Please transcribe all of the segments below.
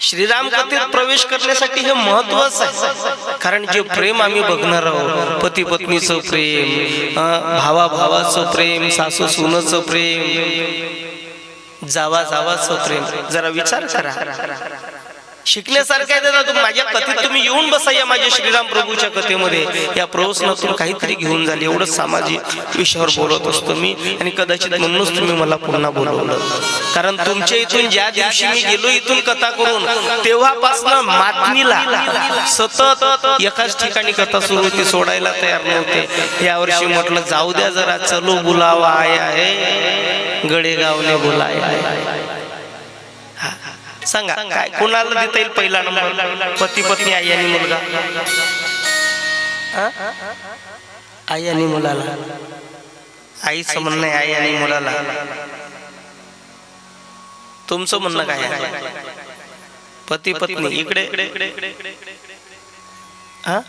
श्रीराम कथेत प्रवेश करण्यासाठी हे महत्वाचं आहे. कारण जे प्रेम आम्ही बघणार आहोत पती पत्नीचं प्रेम भावा भावाचं प्रेम सासू सुनचं प्रेम जावा जावाचं प्रेम जरा विचार करा. शिकण्यासारखं आहे दादा तुम्ही माझ्या कथेत तुम्ही येऊन बसा या माझ्या श्रीराम प्रभूच्या कथेमध्ये. या प्रवचनातून काहीतरी घेऊन झाले एवढं सामाजिक विषयावर बोलत असतो मी. आणि कदाचित म्हणूनच तुम्ही मला पुन्हा बोलवलं. कारण तुमच्या इथून ज्या दिवशी मी गेलो इथून कथा करून तेव्हापासून मातमीला सतत एकाच ठिकाणी कथा सुरू होती सोडायला तयार नव्हते. यावर्षी म्हटलं जाऊ द्या जरा चलो बुलावा आया आहे गडेगावने बुलाया. सांगा काय कोणाला देता येईल पहिला नंबर? पती पत्नी आई आणि मुलगा. आई आणि मुलाला. आईचं म्हणणं आहे आई आणि मुलाला. तुमचं म्हणणं काय आहे? पती पत्नी इकडे. हा?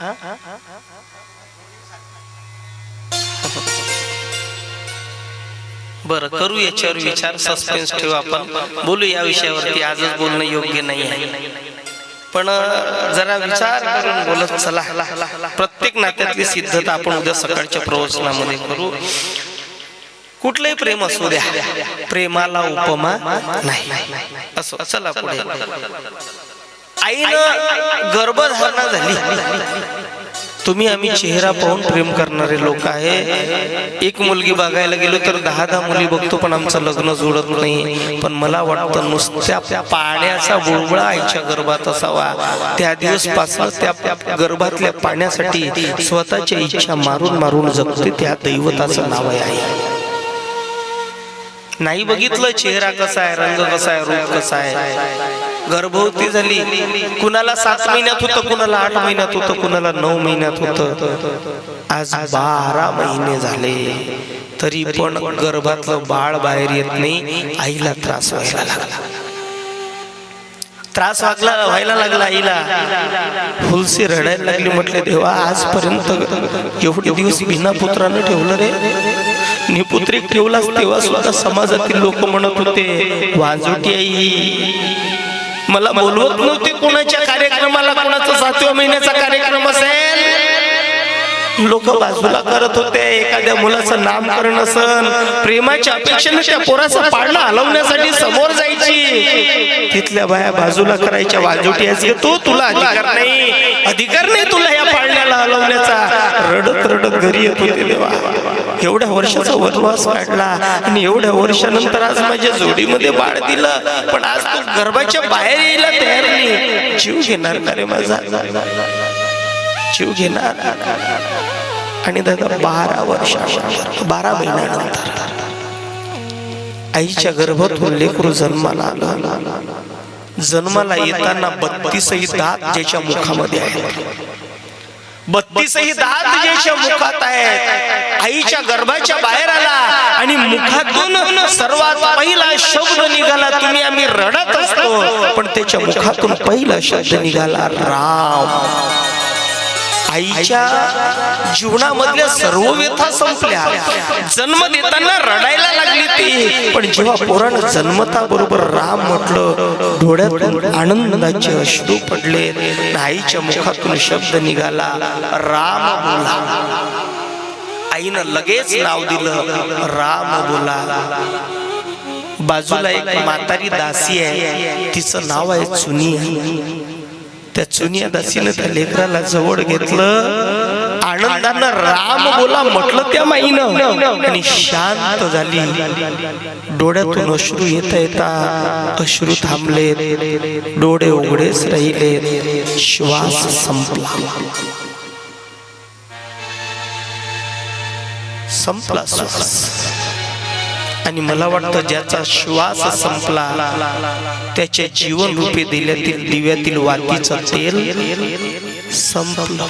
बरं करू याच्यावर विचार सस्पेन्स ठेवू आपण. बोलू या विषयावरती आजच बोलणं योग्य नाही आहे पण जरा विचार करून बोलत चला. प्रत्येक नात्यातली सिद्धता आपण उद्या सकाळच्या प्रवचनामध्ये करू. कुठलंही प्रेम असू द्या. प्रेमाला उपमा नाही. असो चला पुढे. आईनं गर्भधारणा झाली. तुम्ही आम्ही चेहरा पाहून प्रेम करणारे लोक आहे. एक मुलगी बघायला गेलो तर दहा दहा मुली बघतो पण आमचं लग्न जुळत नाही. पण मला वाटतं नुसत्या पाण्याचा बुळबुळा आईच्या गर्भात असावा. त्या दिवसपासून त्या गर्भातल्या पाण्यासाठी स्वतःच्या इच्छा मारून मारून जगते त्या दैवताचं नाव आहे. नाही बघितलं चेहरा कसा आहे रंग कसा आहे रूप कसा आहे. गर्भवती झाली. कुणाला सात महिन्यात होतं कुणाला आठ महिन्यात होतं कुणाला नऊ महिन्यात होतं. आज बारा महिने झाले. तरी पण गर्भातलं बाळ बाहेर येत नाही. आईला त्रास व्हायला लागला. त्रास वागला व्हायला लागला आईला. फुलसी रडायला लागली म्हटले देवा आजपर्यंत एवढे दिवस बिना पुत्रानं ठेवलं रे. निपुत्रिक ठेवलाच तेव्हा सुद्धा समाजातील लोक म्हणत होते वाजोटी आई मला बोलवत नव्हते कोणाच्या कार्यक्रमाला कोणाचा सातव्या महिन्याचा कार्यक्रम असेल? लोक बाजूला करत होते एखाद्या मुलाचं नामकरण असन प्रेमाच्या अपेक्षेने त्या पोराचं पाळणं हलवण्यासाठी समोर जायची. तिथल्या बाया बाजूला करायच्या वाजोटी असते तो तुला अधिकार नाही. अधिकार नाही तुला या पाळण्याला हलवण्याचा. रडत रडत घरी येत होते देवा. एवढ्या वर्षाचा वनवास काढला आणि एवढ्या वर्षानंतर आज माझ्या जोडीमध्ये बाळ दिलं. पण आज तू गर्भाच्या बाहेर यायला तयार नाही. जीव घेणार का रे माझा? जीव घेणार. आणि दादा बारा वर्षानंतर बारा महिन्यानंतर आईच्या गर्भातून लेकरू जन्माला आला. जन्माला येताना बत्तीसही दात ज्याच्या मुखामध्ये आहे बत्तीसही दात ज्याच्या मुखात आहेत. आईच्या गर्भाच्या बाहेर आला आणि मुखातून सर्वात पहिला शब्द निघाला. तुम्ही आम्ही रडत असतो. पण त्याच्या मुखातून पहिला शब्द निघाला. राम. आईच्या जीवनामधल्या सर्व व्यथा संपल्या. जन्म देताना रडायला लागली ती. पण जेव्हा पोरानं जन्मता बरोबर राम म्हटलं डोळ्यातून आनंदाचे अश्रू पडले आईच्या मुखातून शब्द निघाला राम बोला. आईनं लगेच नाव दिलं राम बोला. बाजूला एक म्हातारी दासी आहे तिचं नाव आहे चुनी त्या चुनिया दासीनं त्या लेकराला जवळ घेतलं. आनंदानं राम बोला म्हटलं त्या माईनं. आणि शांत झाली. डोळ्यातून अश्रू येता येता अश्रू थांबले. डोळे उघडेच राहिले. श्वास संपला. संपला श्वास. आणि मला वाटतं ज्याचा श्वास संपला त्याचे जीवन रूपे दिल्यातील दिव्यातील वातीचं तेल संपलं.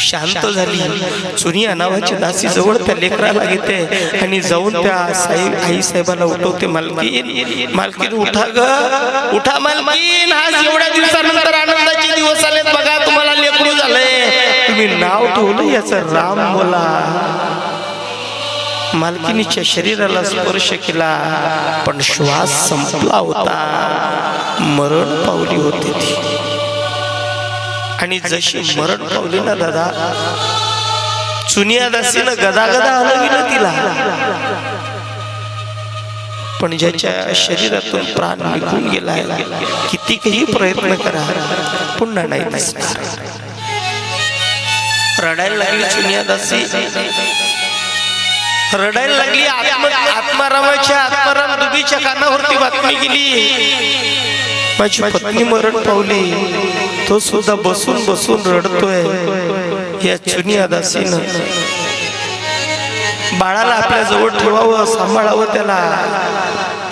शांत झाली. चुनिया नावाची दासी जवळ त्या लेकराला घेते आणि जाऊन त्या साहेब आई साहेबाला उठवते मालकीन मालकीन उठा ग. उठा मालकीन. आज एवढ्या दिवसानंतर आनंदाचे दिवस आलेत. बघा तुम्हाला लेकरू झालंय. तुम्ही नाव ठेवलं याचं राम बोला. मालकिनीच्या शरीराला स्पर्श केला पण श्वास संपला होता. मरण पावली होती ती. आणि जशी मरण पावली ना दादा चुनिया दासीनं गदा गदा हलविलं तिला. पण ज्याच्या शरीरातून प्राण निघून गेलाय कितीही प्रयत्न करा पुन्हा नाही रडायला लागली चुनिया दासी रडायला लागली आत्मारामाच्या आत्माराम दुबीच्या कानावरती बातमी गेली. माझी पत्नी मरण पावली. तो सुद्धा बसून बसून रडतोय. या चुनिया दासीनं बाळाला आपल्या जवळ ठेवावं सांभाळावं त्याला.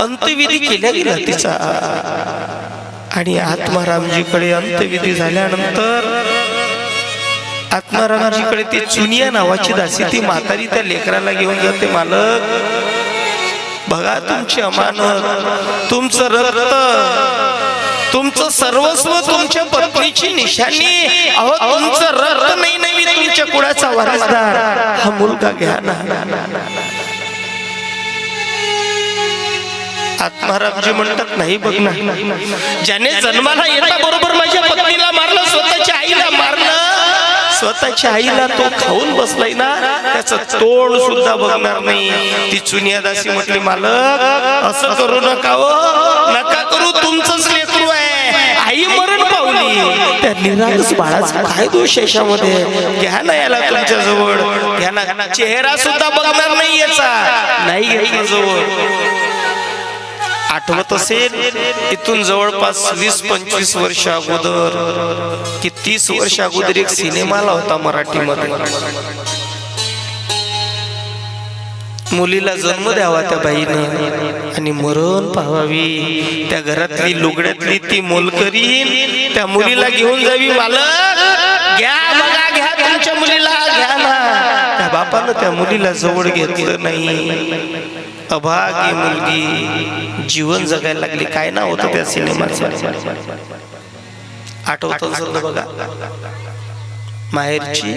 अंत्यविधी केल्या गेला तिचा. आणि आत्मारामजीकडे अंत्यविधी झाल्यानंतर आत्मारामजीकडे ती चुनिया नावाची दासी ती म्हातारी त्या लेकराला घेऊन जाते मालक बघा तुमची अमानत तुमचं रक्त तुमचं सर्वस्व तुमच्या पत्नीची निशाणी. अहो तुमचं रक्त नाही नाही तुमच्या कुणाचा वारसदार हा मुलगा घ्या ना. आत्मारामजी म्हणतात नाही बघ ना. ज्याने जन्माला येता बरोबर माझ्या स्वतःच्या आईला तो खाऊन बसलाय ना त्याचं तोंड सुद्धा बघणार नाही. ती चुनिया दासी म्हटली मालक असं करू नका हो. नका करू तुमचंच लेकरू आहे. आई मरण पावली. त्या निरागस बाळाचा काय दोष याच्यामध्ये? घ्या ना याला तुमच्या जवळ. घ्या ना. चेहरा सुद्धा बघणार नाही याचा. नाही घ्या जवळ आठवत असेल इथून जवळपास वीस पंचवीस वर्ष अगोदर की तीस वर्ष अगोदर एक सिनेमा आला होता मराठीमध्ये. मुलीला जन्म द्यावा त्या बाईनं आणि मरण पाहावी. त्या घरातली लुगड्यातली ती मोलकरी त्या मुलीला घेऊन जावी मालक घ्या बघा घ्या तुमच्या मुलीला घ्या ना. त्या बापानं त्या मुलीला जवळ घेतलं नाही. अभागी मुलगी जीवन जगायला लागली. काय नाव होतं त्या सिनेमाचं? आठवत असेल ना बघा. माहेरची.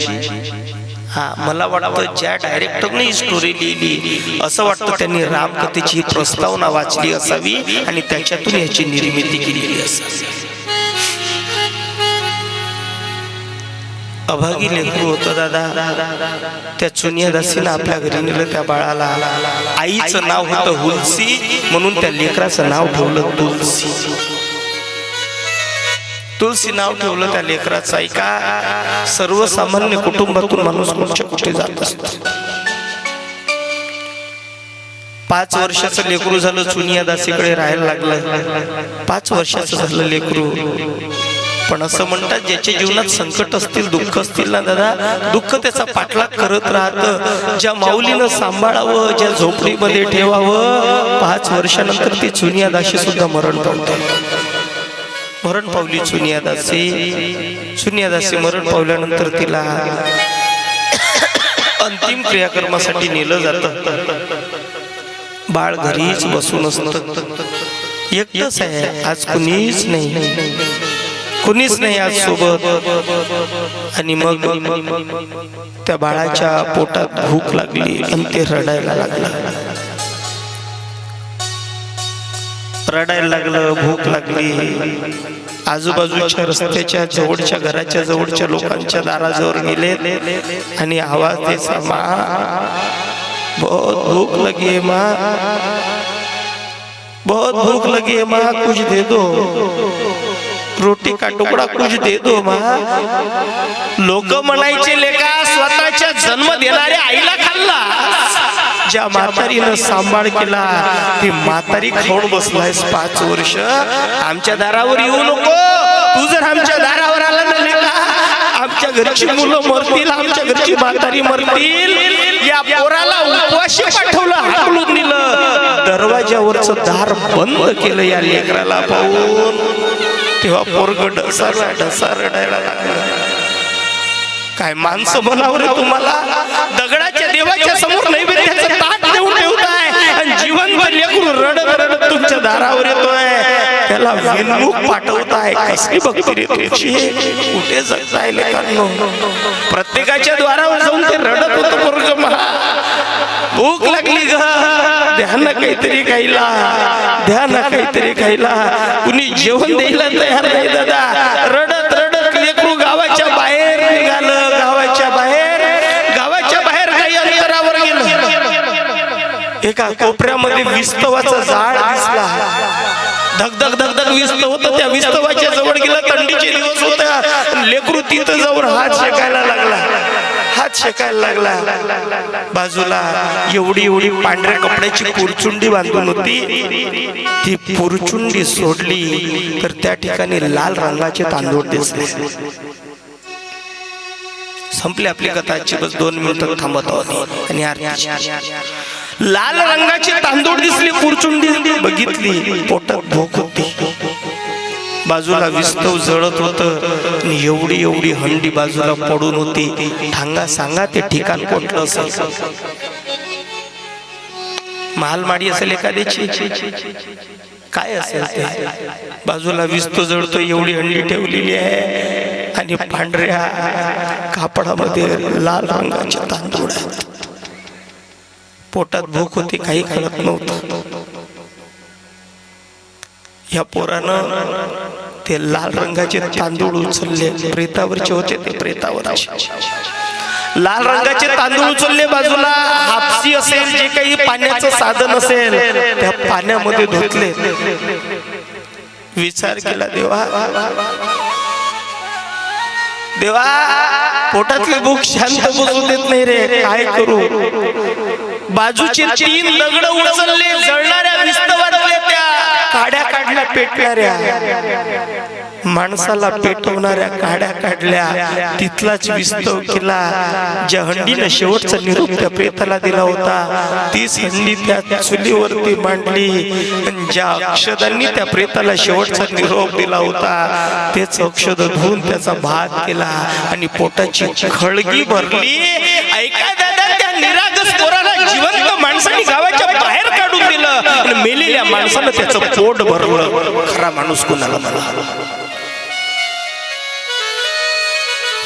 हा मला वाटतं ज्या डायरेक्टरने ही स्टोरी लिहिली असं वाटतं त्यांनी रामकथेची प्रस्तावना वाचली असावी आणि त्याच्यातून याची निर्मिती केलेली असावी. अभागी लेकरू होतं दादा. त्या चुनिया दासीनं आपल्या घरी नेलं त्या बाळाला. आईचं नाव होतं हुलसी म्हणून त्या लेकराचं नाव ठेवलं तुलसी. तुलसी नाव ठेवलं त्या लेकराचं ऐका. सर्वसामान्य कुटुंबातून माणूस कुठच्या कुठे जात? असतो पाच वर्षाचं लेकरू झालं चुनिया दासीकडे राहायला लागलं. पाच वर्षाचं झालं लेकरू. पण असं म्हणतात ज्याच्या जीवनात संकट असतील दुःख असतील ना दादा दुःख त्याचा पाठलाग करत राहत. ज्या माऊलीनं सांभाळावं ज्या झोपडीमध्ये ठेवावं पाच वर्षानंतर ती चुनिया दाशी सुद्धा मरण पावतात मरण पावली चुनिया दासी चुनिया दासी मरण पावल्यानंतर तिला अंतिम क्रियाकर्मासाठी नेलं जात. बाळ घरीच बसून असत. एकटंच आहे आज कुणीच नाही. कुणीच नाही आज सोबत. आणि मग त्या बाळाच्या पोटात भूक लागली आणि ते रडायला लागला. रडायला लागलं भूक लागली. आजूबाजूच्या रस्त्याच्या जवळच्या घराच्या जवळच्या लोकांच्या दाराजवळ गेले आणि आवाज द्यायचा मा. बहुत भूक लगी माँ. बहुत भूक लगी माँ कुछ दे दो. रोटी का तुकडा कुछ दे दो माँ। लोक म्हणायचे लेका स्वतःच्या जन्म देणाऱ्या आईला खाल्ला. ज्या म्हातारीनं सांभाळ केला ती म्हातारी खाऊन बसलायस पाच वर्ष. आमच्या दारावर येऊ नको. तू जर आमच्या दारावर आला ना लेका आमच्या घरची मुलं मरतील आमच्या घरची म्हातारी मरतील. या पोराला उपवाशी पाठवलं हाकलून दिलं. दार बंद केलं या लेकराला पाहून. तेव्हा पोरग रडायला लागला काय माणसं म्हणावं रे तुम्हाला? दगडाच्या देवाच्या समोर नैवेद्याचं ताट देऊन ठेवताय. आणि जिवंत लेकरू रडत रडत तुमच्या दारावर येतोय. त्याला विनमुख पाठवताय. कसली भक्ती रे तुमची कुठे जगताय लेकांनो प्रत्येकाच्या द्वारावर जाऊन ते रडत होत पोरग महा भूक लागली ग. ध्यान काहीतरी खायला ध्यान काहीतरी खायला कुणी जेवण द्यायला तयार नाही दादा. रडत रडत लेकरू गावाच्या बाहेर निघालं. गावाच्या बाहेर गावाच्या बाहेर काही अंतरावर गेलं. एका कोपऱ्यामध्ये विस्तवाचा झाड दिसला. धगधग धगधग विस्त होत. त्या विस्तवाच्या जवळ गेला. थंडीचे दिवस होत्या. लेकरू तिथं जाऊन हात शेकायला लागला. हात शेकायला लागला. बाजूला एवढी एवढी पांढऱ्या कपड्याची पुरचुंडी बांधून होती. ती पुरचुंडी सोडली तर त्या ठिकाणी लाल रंगाचे तांदूळ दिसले. संपली आपली कथा. आजची बस दोन मिनिटं थांबत आहोत. आणि लाल रंगाची तांदूळ दिसली पुरचुंडी बघितली पोटात भूक होती. बाजूला विस्तव जळत होत. एवढी एवढी हंडी बाजूला पडून होती. थांगा सांगा ते ठिकाण कोणतं असेल महालमाडी असेल एखाद्याची. काय असेल ते? बाजूला विस्तो जळतो एवढी हंडी ठेवलेली आहे. आणि पांढऱ्या कापडामध्ये लाल रंगाचे तांदूळ आहेत. पोटात भूक होती काही कळत नव्हतं. या पोरानं ते लाल रंगाचे तांदूळ उचलले. प्रेतावरचे होते ते प्रेतावर लाल रंगाचे तांदूळ उचलले बाजूला. हापसी असेल जे काही पाण्याचं साधन असेल त्या पाण्यामध्ये धुतले. विचार केला देवा देवा पोटातली भूक शांत बसू देत नाही रे. काय करू? बाजूचे तीन दगड उचलले. जळणाऱ्या काड्या काढल्या पेटणाऱ्या. माणसाला पेटवणाऱ्या काड्या काढल्या. तिथलाच विस्तव केला. ज्या हंडीनं शेवटचा निरोप त्या प्रेताला दिला होता तीच हंडी त्या चुलीवरती मांडली. ज्या अक्षदांनी त्या प्रेताला शेवटचा निरोप दिला होता तेच औषध धुवून त्याचा भात केला आणि पोटाची खळगी भरली. ऐका दादा त्या निरागस कोराला जिवंत माणसाने गावाच्या बाहेर काढून दिलं आणि मेलेल्या माणसानं त्याचं पोट भरवलं खरा माणूस कुणाला मला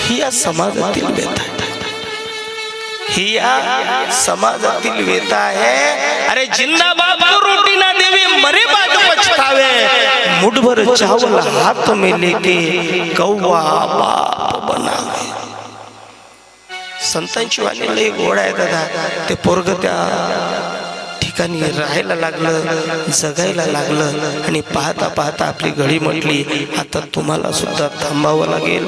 ही या समाजातील व्यथा आहे. ही या समाजातील व्यथा आहे. अरे जिंदाबाद रोटी ना देवी मरे बाद पछतावे. मुठभर चावल हाथ में लेके कौवा बाप बनावे. संतांची वाणी लई गोड आहे दादा. ते पोरग त्या ठिकाणी राहायला लागलं जगायला लागलं आणि पाहता पाहता आपली घडी म्हटली आता तुम्हाला सुद्धा थांबावं लागेल.